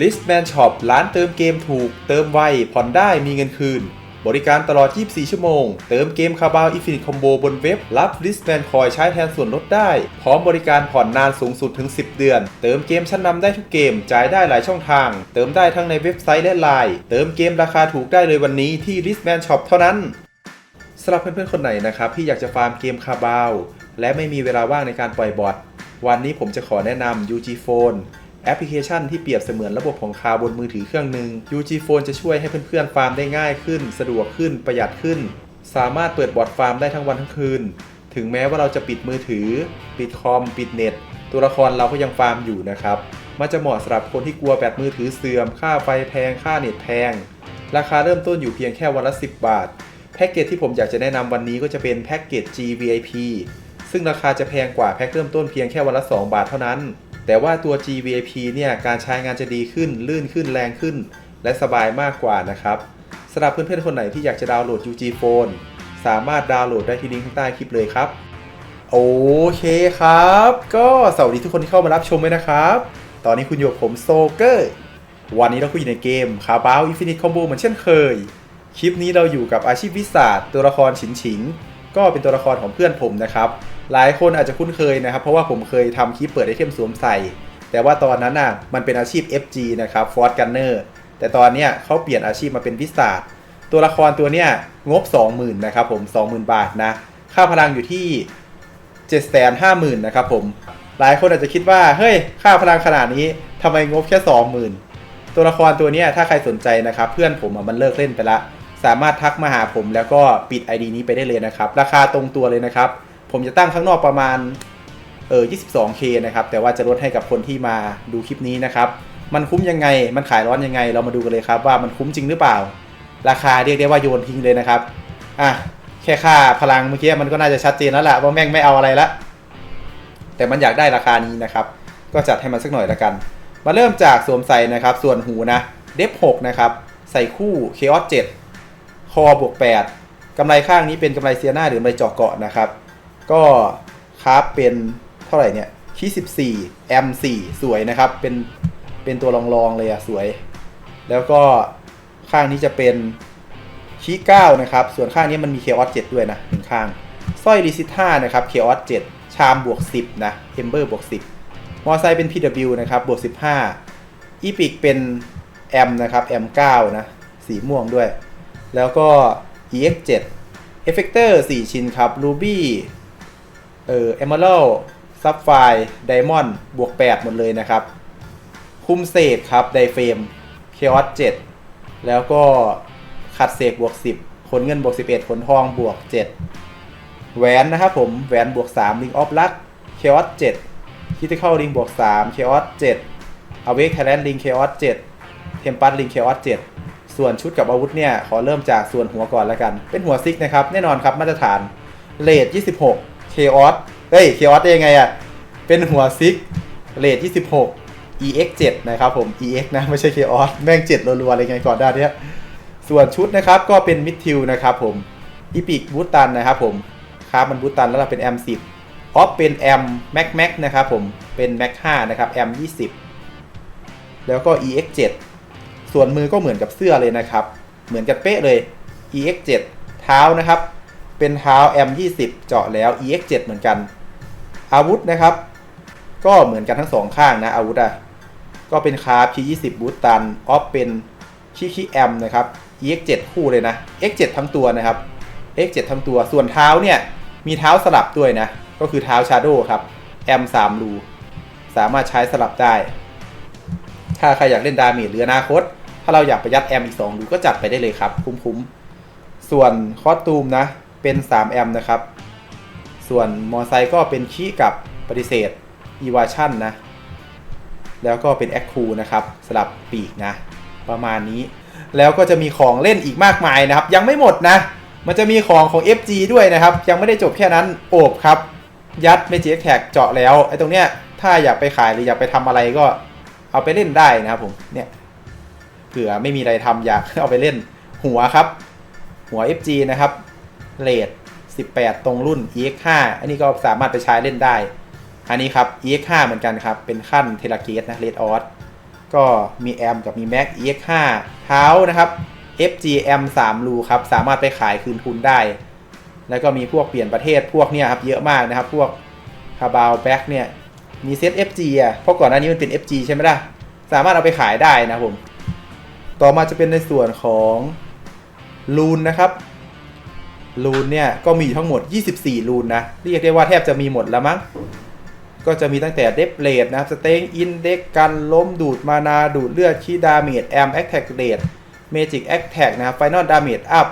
Listman Shop ร้านเติมเกมถูก เติมไว ผ่อนได้มีเงินคืน บริการตลอด 24 ชั่วโมง เติมเกมคาบาวอินฟินิตคอมโบบนเว็บ รับ Listman คอยใช้แทนส่วนลดได้ พร้อมบริการผ่อนนานสูงสุดถึง 10 เดือน เติมเกมชั้นนำได้ทุกเกม จ่ายได้หลายช่องทาง เติมได้ทั้งในเว็บไซต์และไลน์เติมเกมราคาถูกได้เลยวันนี้ที่ Listman Shop เท่านั้นสำหรับเพื่อนๆคนไหนนะครับที่อยากจะฟาร์มเกมคาบาวและไม่มีเวลาว่างในการปล่อยบอทวันนี้ผมจะขอแนะนำ UG Phone แอปพลิเคชันที่เปรียบเสมือนระบบของคาบนมือถือเครื่องหนึ่ง UG Phone จะช่วยให้เพื่อนๆฟาร์มได้ง่ายขึ้น สะดวกขึ้นประหยัดขึ้น สามารถเปิดบอทฟาร์มได้ทั้งวันทั้งคืน ถึงแม้ว่าเราจะปิดมือถือ ปิดคอม ปิดเน็ต ตัวละครเราก็ยังฟาร์มอยู่นะครับ มันจะเหมาะสำหรับคนที่กลัวแบตมือถือเสื่อม ค่าไฟแพง ค่าเน็ตแพง ราคาเริ่มต้นอยู่เพียงแค่วันละ 10 บาท แพ็กเกจที่ผมอยากจะแนะนำวันนี้ก็จะเป็นแพ็กเกจ GVIP ซึ่งราคาจะแพงกว่าแพ็กเริ่มต้นเพียงแค่วันละ 2 บาทเท่านั้น แต่ว่าตัว GVIP เนี่ยการใช้งานจะดีขึ้น ลื่นขึ้นแรงขึ้น และสบายมากกว่านะครับสำหรับเพื่อนๆคนไหนที่อยากจะดาวน์โหลด UG Phone สามารถดาวน์โหลดได้ที่ลิงก์ข้างใต้คลิปเลยครับ โอเคครับ ก็สวัสดีทุกคนที่เข้ามารับชมด้วยนะครับ ตอนนี้คุณอยู่กับผมโซเกอร์วันนี้เราคุยในเกมคาบาวอินฟินิตคอมโบเหมือนเช่นเคย คลิปนี้เราอยู่กับอาชีพวิสาตัวละครฉินฉิน ก็เป็นตัวละครของเพื่อนผมนะครับ หลายคนอาจจะคุ้นเคยนะครับ เพราะว่าผมเคยทำคลิปเปิดไอเทมสวมใส่ แต่ว่าตอนนั้นน่ะมันเป็นอาชีพ FG นะครับฟอร์ดกันเนอร์แต่ตอนเนี้ยเขาเปลี่ยนอาชีพมาเป็นวิสาตัวละครตัวเนี้ยงบ 20,000นะครับผม 20,000 บาทนะ ค่าพลังอยู่ที่ 750,000นะครับผมหลายคนอาจจะคิดว่า เฮ้ย ค่าพลังขนาดนี้ทำไมงบแค่ 20,000 ตัวละครตัวนี้ถ้าใครสนใจนะครับ เพื่อนผมมันเลิกเล่นไปละ สามารถทักมาหาผมแล้วก็ปิด ID นี้ไปได้เลยนะครับ ราคาตรงตัวเลยนะครับ ผมจะตั้งข้างนอกประมาณเออ 22k นะครับ แต่ว่าจะลดให้กับคนที่มาดูคลิปนี้นะครับ มันคุ้มยังไง มันขายร้อนยังไง เรามาดูกันเลยครับว่ามันคุ้มจริงหรือเปล่า ราคาเรียกได้ว่าโยนทิ้งเลยนะครับ อะ แค่ค่าพลังเมื่อกี้มันก็น่าจะชัดเจนแล้วแหละว่าแม่งไม่เอาอะไรละ แต่มันอยากได้ราคานี้นะครับ ก็จัดให้มันสักหน่อยละกัน มาเริ่มจากสวมใส่นะครับ ส่วนหูนะ เดฟ6นะครับ ใส่คู่เคออส7คอบวก8กำไรข้างนี้เป็นกำไรเซียนาหรือกำไรเจาะเกาะนะครับ ก็คราฟเป็นเท่าไหร่เนี่ยคี14แอม4สวยนะครับ เป็นเป็นตัวรองๆเลยอะสวย แล้วก็ข้างนี้จะเป็นคี9นะครับ ส่วนข้างนี้มันมีเคออส7ด้วยนะหนึ่งข้างสร้อยรีซิท่านะครับเคออส7ชามบวก10นะเอมเบอร์บวก10มอไซค์เป็น PW นะครับบวก15อีพิกเป็นแอมนะครับแอม9นะสีม่วงด้วย แล้วก็ EX7 เอฟเฟกเตอร์4ชิ้นครับ Ruby เอ่อ Emerald Sapphire Diamond บวก 8 หมดเลยนะครับ คุมเศษครับไดเฟมเคออส7แล้วก็ขัดเศษบวก 10 ขนเงินบวก 11 ขนทองบวก 7 แหวนนะครับผมแหวนบวก3 Ring of Luck เคออส7 Critical Ring บวก3เคออส7 Awake Talent Ring เคออส7 Tempest Ring เคออส7ส่วนชุดกับอาวุธเนี่ย ขอเริ่มจากส่วนหัวก่อนแล้วกัน เป็นหัวซิกนะครับ แน่นอนครับมาตรฐานเลท26 เคออสเฮ้ยเคออสได้ยังไงอะเป็นหัวซิกเลท26 EX 7 นะครับผม EX นะ ไม่ใช่ Chaos แม่ง 7 รัวๆอะไรไงก่อนได้เนี้ยส่วนชุดนะครับก็เป็นมิดทิวนะครับผมอีพิกบูตันนะครับผมครับมันบูตันแล้วเราเป็นแอม10ออฟเป็นแอมแม็กแม็กนะครับผมเป็นแม็ก5นะครับแอม20แล้วก็ EX 7 ส่วนมือก็เหมือนกับเสื้อเลยนะครับ เหมือนกันเป๊ะเลย EX 7 เท้านะครับ เป็นเท้าแอม20เจาะแล้ว EX 7เหมือนกัน อาวุธนะครับ ก็เหมือนกันทั้งสองข้างนะอาวุธอะก็เป็นคาร์พี20บูตตันออฟเป็นคีคีแอมนะครับ EX7 คู่เลยนะ X7 ทั้งตัวนะครับ X7 ทั้งตัวส่วนเท้าเนี่ย มีเท้าสลับด้วยนะ ก็คือเท้าชาโดครับแอม3รูสามารถใช้สลับได้ ถ้าใครอยากเล่นดาเมจหรืออนาคต ถ้าเราอยากประหยัดแอมอีก2รูก็จัดไปได้เลยครับ คุ้มๆ ส่วนคอสตูมนะ เป็น3แอมนะครับ ส่วนมอไซค์ก็เป็นคีกับปฏิเสธอีวาชั่นนะ แล้วก็เป็นแอคคูนะครับสลับปีกนะ ประมาณนี้ แล้วก็จะมีของเล่นอีกมากมายนะครับ ยังไม่หมดนะ มันจะมีของของ FG ด้วยนะครับ ยังไม่ได้จบแค่นั้นโอบครับ ยัดเมจิแท็กเจาะแล้วไอ้ตรงเนี้ยถ้าอยากไปขายหรืออยากไปทำอะไรก็เอาไปเล่นได้นะครับผมเนี่ยเผื่อไม่มีอะไรทำอยากเอาไปเล่นหัวครับ หัว FG นะครับ เลด18 ตรงรุ่น EX5 อันนี้ก็สามารถไปใช้เล่นได้ อันนี้ครับ EX5 เหมือนกันครับ เป็นขั้นเทเลเกตนะ Red o s ก็มีแอมกับมี Mac EX5 เท้านะครับ FGM 3รูครับ สามารถไปขายคืนทุนได้ แล้วก็มีพวกเปลี่ยนประเทศพวกเนี้ยครับ เยอะมากนะครับ พวกคาบาวแบ็กเนี่ย มีเซต FG อะ เพราะก่อนหน้านี้มันเป็น FG ใช่ไหมล่ะ สามารถเอาไปขายได้นะผม ต่อมาจะเป็นในส่วนของลูนนะครับ ลูนเนี่ยก็มีทั้งหมด 24ลูนนะ เรียกได้ว่าแทบจะมีหมดแล้วมั้ง ก็จะมีตั้งแต่เดฟเลดนะครับสเต็งอินเด็กกันล้มดูดมานาดูดเลือดคีดาเมจแอมแอคแท็กเรดเมจิกแอคแท็กนะครับไฟนอลดาเมจอัพ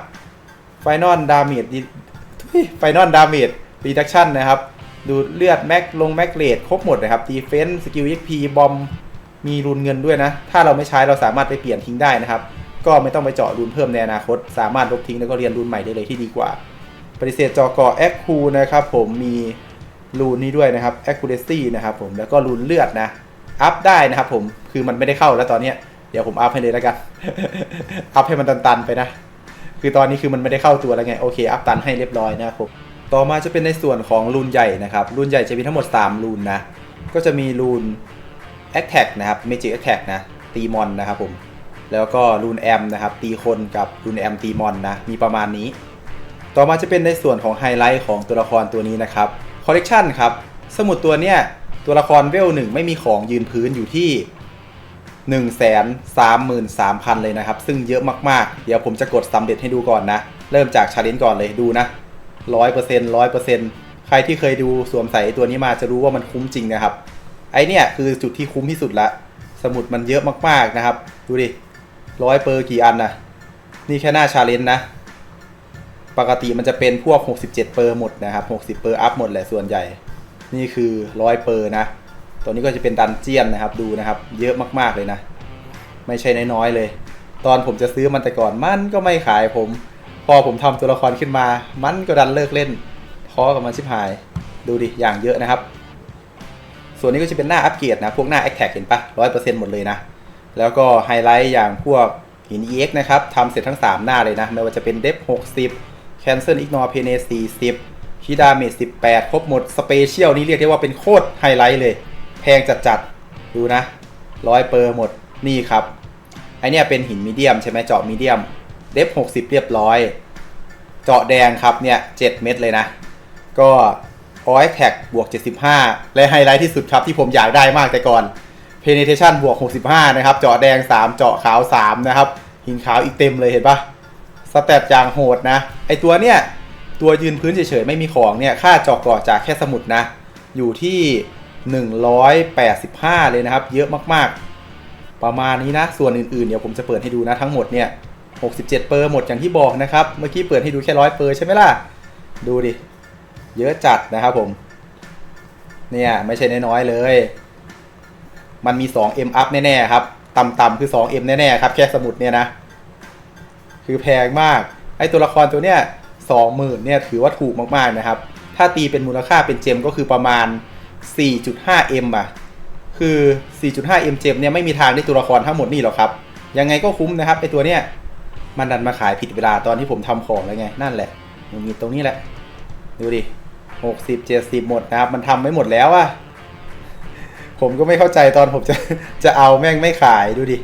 ไฟนอลดาเมจไฟนอลดาเมจรีดักชันนะครับ ดูดเลือดแม็กลงแม็กเลดครบหมดนะครับดีเฟนส์สกิลเอ็กพีบอมมีรุนเงินด้วยนะ ถ้าเราไม่ใช้เราสามารถไปเปลี่ยนทิ้งได้นะครับ ก็ไม่ต้องไปเจาะรุนเพิ่มในอนาคต สามารถลบทิ้งแล้วก็เรียนรุนใหม่ได้เลยที่ดีกว่า ปฏิเสธจอกอแอคคูนะครับผมมีรูนนี้ด้วยนะครับ accuracy นะครับผมแล้วก็รูนเลือดนะ อัพได้นะครับผมคือมันไม่ได้เข้าแล้วตอนนี้เดี๋ยวผมอัพให้เลยแล้วกัน อัพให้มันตันๆไปนะ คือตอนนี้คือมันไม่ได้เข้าตัวแล้วไงโอเคอัพตันให้เรียบร้อยนะครับผมต่อมาจะเป็นในส่วนของรูนใหญ่นะครับรูนใหญ่จะมีทั้งหมด 3 รูนนะ ก็จะมีรูน Attack นะครับ Magic Attack นะตีมอนนะครับผม แล้วก็รูนแอมนะครับตีคนกับรูนแอมตีมอนนะมีประมาณนี้ ต่อมาจะเป็นในส่วนของไฮไลท์ของตัวละครตัวนี้นะครับคอลเลกชันครับสมุดตัวเนี้ยตัวละครเวลหนึ่งไม่มีของยืนพื้นอยู่ที่1 3 3 3 0 0 0 เลยนะครับ ซึ่งเยอะมากๆ เดี๋ยวผมจะกดสำเร็จให้ดูก่อนนะ เริ่มจากชาเลนจ์ก่อนเลยดูนะร้อยเปอร์เซ็นต์ร้อยเปอร์เซ็นต์ใครที่เคยดูสวมใส่ตัวนี้มาจะรู้ว่ามันคุ้มจริงนะครับ ไอเนี่ยคือจุดที่คุ้มที่สุดละ สมุดมันเยอะมากๆนะครับ ดูดิ ร้อยเปอร์กี่อันนะนี่แค่หน้าชาเลนจ์นะ ปกติมันจะเป็นพวก 67 เปอร์หมดนะครับ 60 เปอร์อัพหมดแหละส่วนใหญ่ นี่คือร้อยเปอร์นะ ตัวนี้ก็จะเป็นดันเจียนนะครับดูนะครับ เยอะมากๆเลยนะ ไม่ใช่น้อยๆเลย ตอนผมจะซื้อมันแต่ก่อนมันก็ไม่ขายผม พอผมทำตัวละครขึ้นมา มันก็ดันเลิกเล่นท้อกับมันชิบหาย ดูดิอย่างเยอะนะครับ ส่วนนี้ก็จะเป็นหน้าอัปเกรดนะ พวกหน้า a t t a c เห็นปะร้อยเปอร์เซ็นต์หมดเลยนะ แล้วก็ไฮไลท์อย่างพวกหิน EX นะครับทำเสร็จทั้ง 3 หน้าเลยนะ ไม่ว่าจะเป็นเดฟ60 Cancel Ignore p e n e 40คิดาเมจ18 ครบหมด สเปเชียลนี่เรียกได้ว่าเป็นโคตรไฮไลท์เลย แพงจัดๆ ดูนะร้อยเปอร์หมดนี่ครับ ไอเนี้ยเป็นหินมีเดียมใช่ไหมเจาะมีเดียม เดฟ60 เรียบร้อย เจาะแดงครับเนี่ย 7 เม็ดเลยนะ ก็ออยแท็กบวก 75 และไฮไลท์ที่สุดครับที่ผมอยากได้มากแต่ก่อน penetration บวก 65 นะครับ เจาะแดง 3 เจาะขาว 3 นะครับ หินขาวอีกเต็มเลยเห็นปะสเตตอย่างโหดนะ ไอตัวเนี่ยตัวยืนพื้นเฉยๆ ไม่มีของเนี่ย ค่าเจาะก่อจากแค่สมุดนะ อยู่ที่ 185 เลยนะครับ เยอะมากๆ ประมาณนี้นะ ส่วนอื่นๆ เดี๋ยวผมจะเปิดให้ดูนะทั้งหมดเนี่ย 67 เปอร์หมดอย่างที่บอกนะครับ เมื่อกี้เปิดให้ดูแค่ร้อยเปอร์ใช่ไหมล่ะ ดูดิ เยอะจัดนะครับผม เนี่ยไม่ใช่น้อยๆเลย มันมี 2M up แน่ๆครับ ต่ำๆคือ 2M แน่ๆครับแค่สมุดเนี่ยนะ คือแพงมาก ไอตัวละครตัวเนี้ย20,000เนี่ยถือว่าถูกมากๆนะครับ ถ้าตีเป็นมูลค่าเป็นเจมก็คือประมาณ 4.5M อะ คือ 4.5M เจมเนี่ยไม่มีทางได้ตัวละครทั้งหมดนี่หรอกครับ ยังไงก็คุ้มนะครับไอตัวเนี้ยมันดันมาขายผิดเวลาตอนที่ผมทำของแล้วไง นั่นแหละมันมีตรงนี้แหละ ดูดิหกสิบเจ็ดสิบหมดนะครับ มันทำไม่หมดแล้วอะ ผมก็ไม่เข้าใจตอนผมจะจะเอาแม่งไม่ขายดูดิ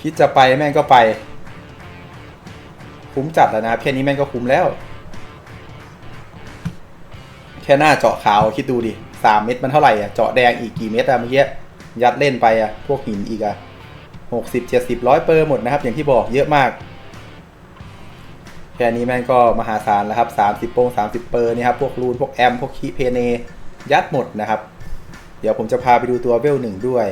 คิดจะไปแม่งก็ไป คุ้มจัดแล้วนะแค่นี้แม่งก็คุ้มแล้ว แค่หน้าเจาะขาวคิดดูดิสามเม็ดมันเท่าไหร่อะเจาะแดงอีกกี่เม็ดอะเมื่อกี้ยัดเล่นไปอะพวกหินอีกอะหกสิบเจ็ดสิบร้อยเปอร์หมดนะครับ อย่างที่บอกเยอะมาก แค่นี้แม่งก็มหาศาลแล้วครับ30โปง30เปอร์นี่ครับพวกรูนพวกแอมพวกคีเพเนยัดหมดนะครับ ดี๋ยวผมจะพาไปดูตัวเวลหนึ่งด้วย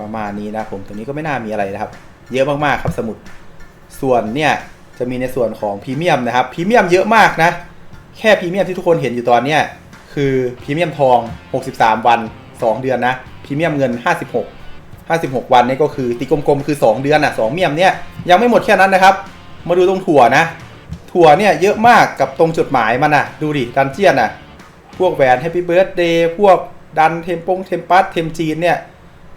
ประมาณนี้นะผมตัวนี้ก็ไม่น่ามีอะไรนะครับ เยอะมากๆครับสมุด ส่วนเนี่ยจะมีในส่วนของพรีเมียมนะครับพรีเมียมเยอะมากนะ แค่พรีเมียมที่ทุกคนเห็นอยู่ตอนเนี้ยคือพรีเมียมทอง 63 วัน 2 เดือนนะพรีเมียมเงิน 56 56 วันนี่ก็คือตีกลมๆคือ 2 เดือนอะ2เมียมเนี่ยยังไม่หมดแค่นั้นนะครับ มาดูตรงถั่วนะ ถั่วเนี่ยเยอะมากกับตรงจดหมายมันนะดูดิดันเจียนอะ พวกแหวนแฮปปี้เบิร์ดเดย์พวก ดันเทมปงเทมปัสเทมจีนเนี่ย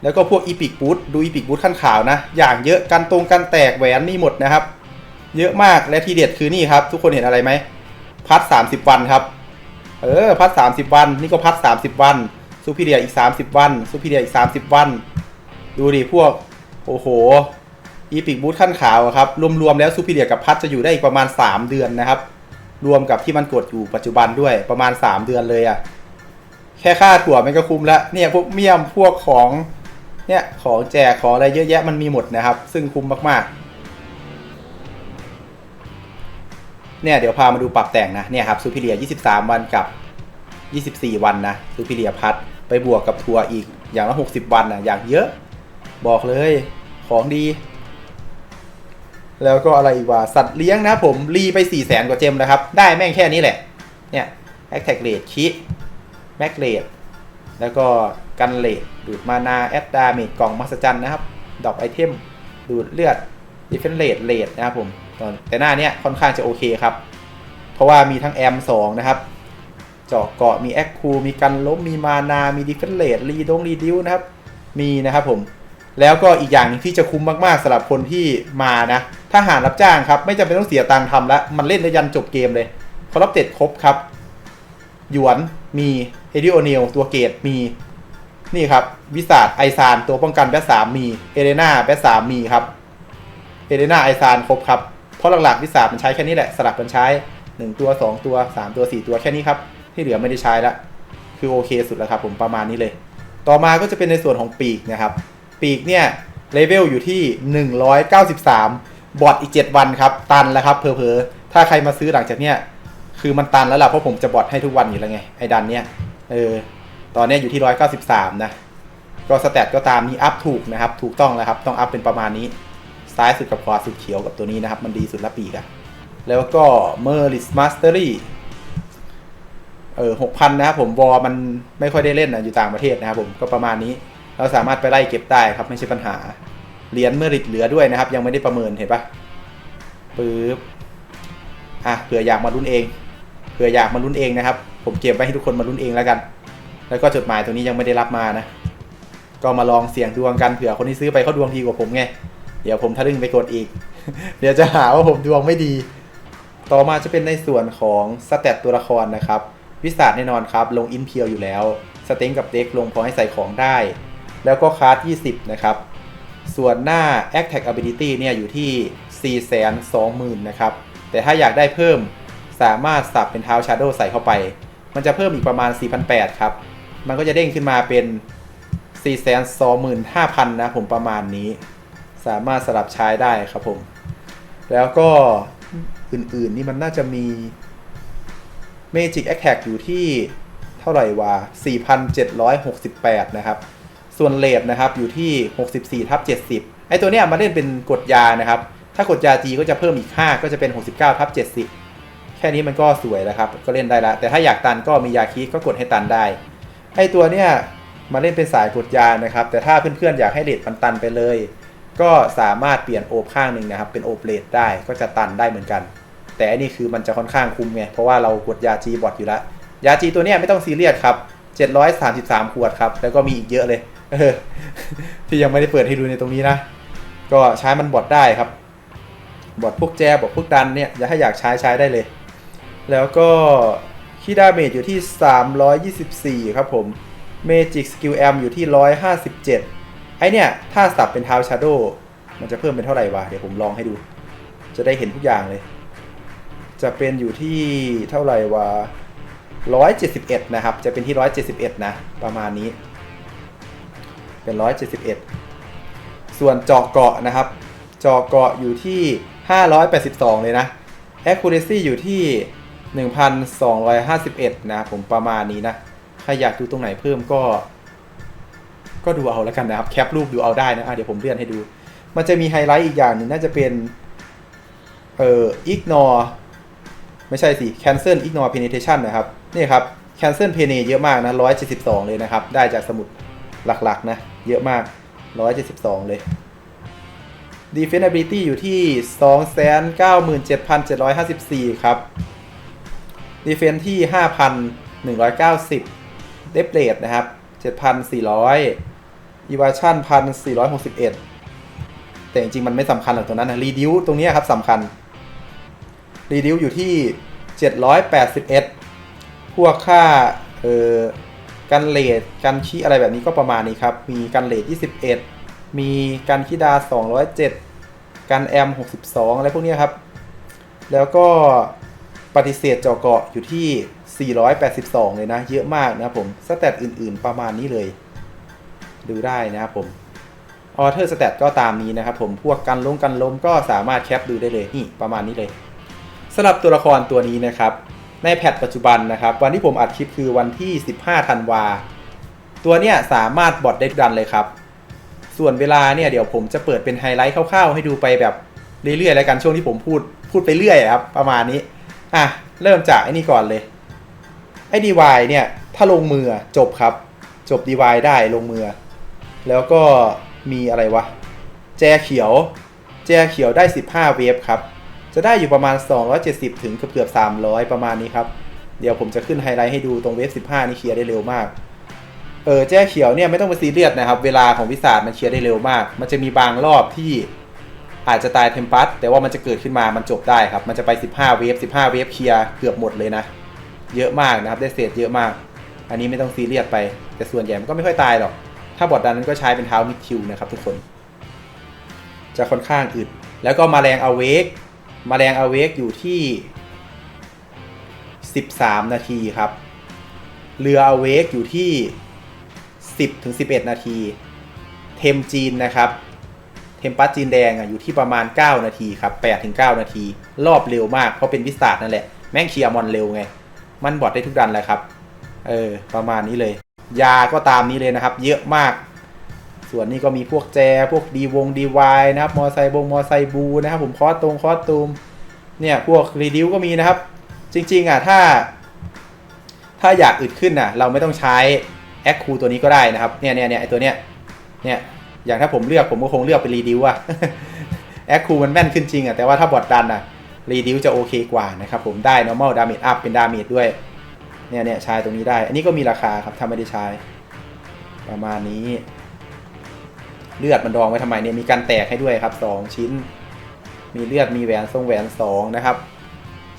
แล้วก็พวกอีพิกบูธดูอีพิกบูธขั้นขาวนะ อย่างเยอะกันตรงกันแตกแหวนนี่หมดนะครับ เยอะมากและทีเด็ดคือนี่ครับ ทุกคนเห็นอะไรไหมพัด30 วันครับ เออพัด30 วัน นี่ก็พัด30 วันซูพิเรียอีก 30 วันซูพิเรียอีก 30 วัน ดูดิพวกโอ้โหอีพิกบูทขั้นขาวครับรวมๆแล้วซูพิเรียกับพัทจะอยู่ได้อีกประมาณ 3 เดือนนะครับ รวมกับที่มันกดอยู่ปัจจุบันด้วยประมาณ 3 เดือนเลยอะ แค่ค่าถั่วมันก็คุ้มแล้วเนี่ยพวกเมี่ยมพวกของเนี่ยของแจกของอะไรเยอะแยะมันมีหมดนะครับ ซึ่งคุ้มมากๆ เนี่ยเดี๋ยวพามาดูปรับแต่งนะเนี่ยครับซูพิเรีย 23 วันกับ 24 วันนะซูพิเรียพัดไปบวกกับทัวร์อีกอย่างละ60 วันนะอย่างเยอะบอกเลยของดี แล้วก็อะไรอีกว่าสัตว์เลี้ยงนะผมรีไป4 0 0แสนกว่าเจมนะครับ ได้แม่งแค่นี้แหละ เนี่ยแอคแท็กเลดคิ แม็กเลดแล้วก็กันเลดดูดมานาแอดดาเมจกล่องมัสจันนะครับ ดอกไอเทมดูดเลือดดิเฟนเลดเลดนะครับผมแต่หน้าเนี้ยค่อนข้างจะโอเคครับ เพราะว่ามีทั้งแอม2นะครับเจาะเกาะมีแอคคูมีกันล้มมีมานา มีดิเฟนเลดรีดงรีดิวนะครับ มีนะครับผมแล้วก็อีกอย่างที่จะคุ้มมากๆสำหรับคนที่มานะถ้าหารรับจ้างครับ ไม่จำเป็นต้องเสียตังค์ทำแล้วมันเล่นได้ยันจบเกมเลยคอรับเต็ดครบครับ หยวนมี เฮดิโอเนลตัวเกตมีนี่ครับ วิสาดไอซานตัวป้องกันแบทสามมี เอเรนาแบทสามมีครับ เอเรนาไอซานครบครับ เพราะหลักๆวิสาดมันใช้แค่นี้แหละ สลับกันใช้ 1 ตัว 2 ตัว 3 ตัว 4 ตัวแค่นี้ครับ ที่เหลือไม่ได้ใช้ละคือโอเคสุดแล้วครับผมประมาณนี้เลย ต่อมาก็จะเป็นในส่วนของปีกนะครับ ปีกเนี่ยเลเวลอยู่ที่ 193 บอทอีก 7 วันครับ ตันแล้วครับเพอเพอถ้าใครมาซื้อหลังจากเนี้ยคือมันตันแล้วล่ะเพราะผมจะบอทให้ทุกวันอยู่แล้วไงไอ้ดันเนี่ย เออ ตอนนี้อยู่ที่193นะ ก็สแตทก็ตามนี้อัพถูกนะครับ ถูกต้องแล้วครับ ต้องอัพเป็นประมาณนี้ ซ้ายสุดกับขวาสุดเขียวกับตัวนี้นะครับ มันดีสุดละปีกอะแล้วก็เมอร์ลิสมาสเตอรี่เออหกพันนะครับผมวอมันไม่ค่อยได้เล่นนะอยู่ต่างประเทศนะครับผมก็ประมาณนี้ เราสามารถไปไล่เก็บได้ครับไม่ใช่ปัญหา เหรียญเมอริตเหลือด้วยนะครับ ยังไม่ได้ประเมินเห็นปะปึ๊บอะเผื่ออยากมาลุ้นเองเผื่ออยากมาลุ้นเองนะครับ ผมเก็บไว้ให้ทุกคนมาลุ้นเองแล้วกัน แล้วก็จดหมายตัวนี้ยังไม่ได้รับมานะ ก็มาลองเสี่ยงดวงกันเผื่อคนที่ซื้อไปเขาดวงดีกว่าผมไง เดี๋ยวผมทะลึ่งไปกดอีก เดี๋ยวจะหาว่าผมดวงไม่ดี ต่อมาจะเป็นในส่วนของสเตตตัวละครนะครับ วิสาดแน่นอนครับ ลงอินเพียวอยู่แล้ว สเต็งกับเด็กลงพอให้ใส่ของได้ แล้วก็คาร์ด20 นะครับส่วนหน้า Attack Ability เนี่ยอยู่ที่ 420,000 นะครับ แต่ถ้าอยากได้เพิ่มสามารถสับเป็นเท้า Shadow ใส่เข้าไป มันจะเพิ่มอีกประมาณ 4,800 ครับ มันก็จะเด้งขึ้นมาเป็น 425,000 นะผมประมาณนี้ สามารถสลับใช้ได้ครับผม แล้วก็อื่นๆ นี่มันน่าจะมี Magic Attack อยู่ที่เท่าไหร่วะ4,768 นะครับ ส่วนเลทนะครับอยู่ที่ 64ทับ70 ไอตัวเนี้ยมาเล่นเป็นกดยานะครับ ถ้ากดยาจีก็จะเพิ่มอีก 5 ก็จะเป็น 69ทับ70 ค่นี้มันก็สวยแล้วครับ ก็เล่นได้ละแต่ถ้าอยากตันก็มียาคีก็กดให้ตันได้ไอตัวเนี้ยมาเล่นเป็นสายกดยานะครับ แต่ถ้าเพื่อนๆอยากให้เลทมันตันไปเลย ก็สามารถเปลี่ยนโอบข้างหนึ่งนะครับ เป็นโอบเลทได้ก็จะตันได้เหมือนกัน แต่อันนี้คือมันจะค่อนข้างคุ้มไงเพราะว่าเรากดยาจีบอทอยู่แล้วยาจีตัวเนี้ยไม่ต้องซีเรียสครับ733ขวดครับ แล้วก็มีอีกเยอะเลยที่ยังไม่ได้เปิดให้ดูในตรงนี้นะ ก็ใช้มันบอทได้ครับ บอทพวกแจบอทพวกดันเนี่ยอย่าให้อยากใช้ใช้ได้เลย แล้วก็คีดาเมจอยู่ที่ 324 ครับผม Magic Skill Am อยู่ที่ 157 ไอเนี่ย ถ้าสับเป็นเท้า Shadow มันจะเพิ่มเป็นเท่าไหร่วะ เดี๋ยวผมลองให้ดู จะได้เห็นทุกอย่างเลย จะเป็นอยู่ที่เท่าไหร่วะ 171 นะครับ จะเป็นที่ 171 นะ ประมาณนี้ เป็น 171 ส่วนจาะเกาะนะครับจาะเกาะอยู่ที่ 582 เลยนะ accuracy อยู่ที่ 1,251 นะผมประมาณนี้นะใครอยากดูตรงไหนเพิ่มก็ ก็ดูเอาแล้วกันนะครับ แคปรูปดูเอาได้นะะเดี๋ยวผมเลื่อนให้ดู มันจะมีไฮไลท์อีกอย่างหนึงน่าจะเป็น เอ่อ ignore ไม่ใช่สิ cancel ignore penetration นะครับ นี่ครับ cancel pene เยอะมากนะ 172 เลยนะครับ ได้จากสมุดหลักๆนะ เยอะมาก 172 เลย defense ability อยู่ที่ 297,754 ครับ defense ที่ 5,190 death rate นะครับ 7,400 evasion 1,461 แต่จริงๆ มันไม่สำคัญหรอกตรงนั้นนะ reduce ตรงนี้ครับสำคัญ reduce อยู่ที่ 781 พวกค่าเอ่อกันเลดกันขี้อะไรแบบนี้ก็ประมาณนี้ครับ มีกันเลด21 มีกันขี้ดา 207 กันแอม 62 อะไรพวกนี้ครับ แล้วก็ ปฏิเสธเจาะเกาะอยู่ที่ 482 เลยนะ เยอะมากนะผมสแตทอื่นๆประมาณนี้เลย ดูได้นะครับผมออเทอร์สแตทก็ตามนี้นะครับผมพวกกันลงกันล้มก็สามารถแคปดูได้เลยนี่ประมาณนี้เลยสำหรับตัวละครตัวนี้นะครับ ในแพทปัจจุบันนะครับ วันที่ผมอัดคลิปคือวันที่ 15 ธันวา ตัวเนี้ยสามารถบอทได้ทุกดันเลยครับ ส่วนเวลาเนี่ยเดี๋ยวผมจะเปิดเป็นไฮไลท์คร่าวๆให้ดูไปแบบเรื่อยๆแล้วกันช่วงที่ผมพูดพูดไปเรื่อยครับ ประมาณนี้ อะ เริ่มจากไอ้นี่ก่อนเลย ไอ้ DY เนี่ย ถ้าลงมือจบครับ จบ DY ได้ลงมือ แล้วก็มีอะไรวะ แจเขียว แจเขียวได้ 15 เวฟครับ จะได้อยู่ประมาณ 270 ถึงเกือบๆ300 ประมาณนี้ครับ เดี๋ยวผมจะขึ้นไฮไลท์ให้ดูตรงเวฟ15 นี่เคลียร์ได้เร็วมาก เออแจ้เขียวเนี่ยไม่ต้องไปซีเรียสนะครับ เวลาของวิสาดมันเคลียร์ได้เร็วมาก มันจะมีบางรอบที่ อาจจะตายเทมปัสแต่ว่ามันจะเกิดขึ้นมามันจบได้ครับ มันจะไป 15 เวฟ 15 เวฟเคลียร์เกือบหมดเลยนะ เยอะมากนะครับได้เศษเยอะมาก อันนี้ไม่ต้องซีเรียสไป แต่ส่วนใหญ่มันก็ไม่ค่อยตายหรอก ถ้าบอดดันนั้นก็ใช้เป็นเท้ามิดคิวนะครับทุกคน จะค่อนข้างอึด แล้วก็มาแรงอเวกมาแรงอเวกอยู่ที่ 13 นาทีครับ เรืออเวกอยู่ที่ 10-11 นาที เทมจีนนะครับ เทมปัสจีนแดงอะอยู่ที่ประมาณ 9 นาทีครับ8ถึง9นาที รอบเร็วมาก เพราะเป็นวิสตาดนั่นแหละ แม่งเคียร์มอนเร็วไง มันบอดได้ทุกดันแหละครับ เออ ประมาณนี้เลย ยาก็ตามนี้เลยนะครับ เยอะมาก ส่วนนี้ก็มีพวกแจ พวกดีวงดีวายนะครับ มอไซค์บงมอไซค์บูนะครับ ผมคอสตรงคอสตูม เนี่ยพวกรีดิวก็มีนะครับ จริง ๆ อะ ถ้า ถ้าอยากอึดขึ้นน่ะ เราไม่ต้องใช้แอคคูตัวนี้ก็ได้นะครับ เนี่ยเนี่ยเนี่ยไอตัวเนี้ย เนี่ย อย่างถ้าผมเลือกผมก็คงเลือกเป็นรีดิวอะแอคคูมันแม่นขึ้นจริงอะแต่ว่าถ้าบอดดันอะรีดิวจะโอเคกว่านะครับผมได้ normal damage up เป็น damage ด้วย เนี่ยเนี่ยใช้ตรงนี้ได้ อันนี้ก็มีราคาครับถ้าไม่ได้ใช้ ประมาณนี้ เลือดมันดองไว้ทำไมเนี่ยมีการแตกให้ด้วยครับ 2 ชิ้น มีเลือดมีแหวนทรงแหวน2นะครับ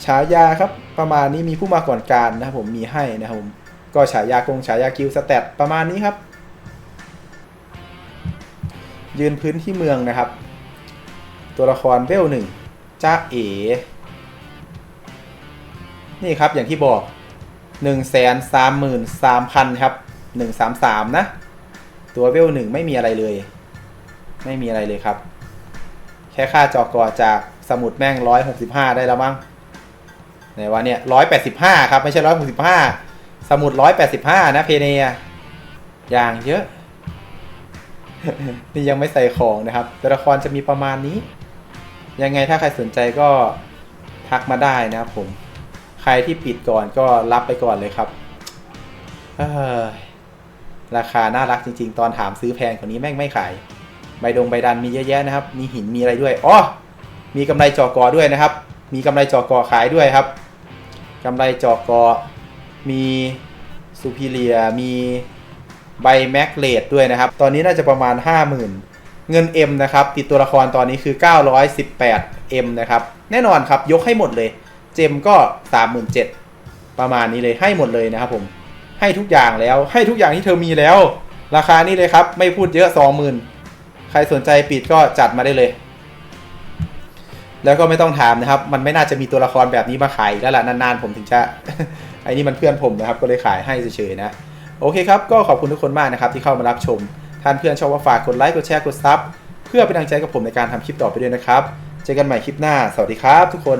ฉายาครับประมาณนี้มีผู้มาก่อนการนะครับผมมีให้นะครับผมก็ฉายากงฉายาคิวสแตทประมาณนี้ครับ ยืนพื้นที่เมืองนะครับ ตัวละครเวลหนึ่งจ้าเอนี่ครับอย่างที่บอก 1 3 3 3 0 0 0 ครับ 133 นะ ตัวเวลหนึ่งไม่มีอะไรเลย ไม่มีอะไรเลยครับ แค่ค่าจอกอจากสมุดแม่ง 165 ได้แล้วมั้งไหนวะเนี่ย 185 ครับ ไม่ใช่ 165 สมุด 185 นะเพเนียอย่างเยอะ นี่ยังไม่ใส่ของนะครับ ตัวละครจะมีประมาณนี้ ยังไงถ้าใครสนใจก็ทักมาได้นะครับผม ใครที่ปิดก่อนก็รับไปก่อนเลยครับราคาน่ารักจริง ๆ ตอนถามซื้อแพงกว่านี้แม่งไม่ขาย ใบดงใบดันมีเยอะแยะนะครับ มีหินมีอะไรด้วยอ๋อมีกำไรจอกอด้วยนะครับ มีกำไรจอกอขายด้วยครับกำไรจอกอมีซูพิเลียมี ใบแม็กเลดด้วยนะครับ ตอนนี้น่าจะประมาณ 50,000 เงิน M นะครับ ติดตัวละครตอนนี้คือ 918 M นะครับ แน่นอนครับ ยกให้หมดเลย เจมก็ 37,000 ประมาณนี้เลยให้หมดเลยนะครับผม ให้ทุกอย่างแล้ว ให้ทุกอย่างที่เธอมีแล้ว ราคานี้เลยครับ ไม่พูดเยอะ 20,000 ใครสนใจปิดก็จัดมาได้เลย แล้วก็ไม่ต้องถามนะครับ มันไม่น่าจะมีตัวละครแบบนี้มาขายแล้วล่ะนานๆผมถึงจะไอ้นี่มันเพื่อนผมนะครับ ก็เลยขายให้เฉยๆนะ โอเคครับ ก็ขอบคุณทุกคนมากนะครับที่เข้ามารับชม ท่านเพื่อนชอบว่าฝากกดไลค์กดแชร์กดซับเพื่อเป็นกำลังใจกับผมในการทำคลิปต่อไปด้วยนะครับ เจอกันใหม่คลิปหน้า สวัสดีครับทุกคน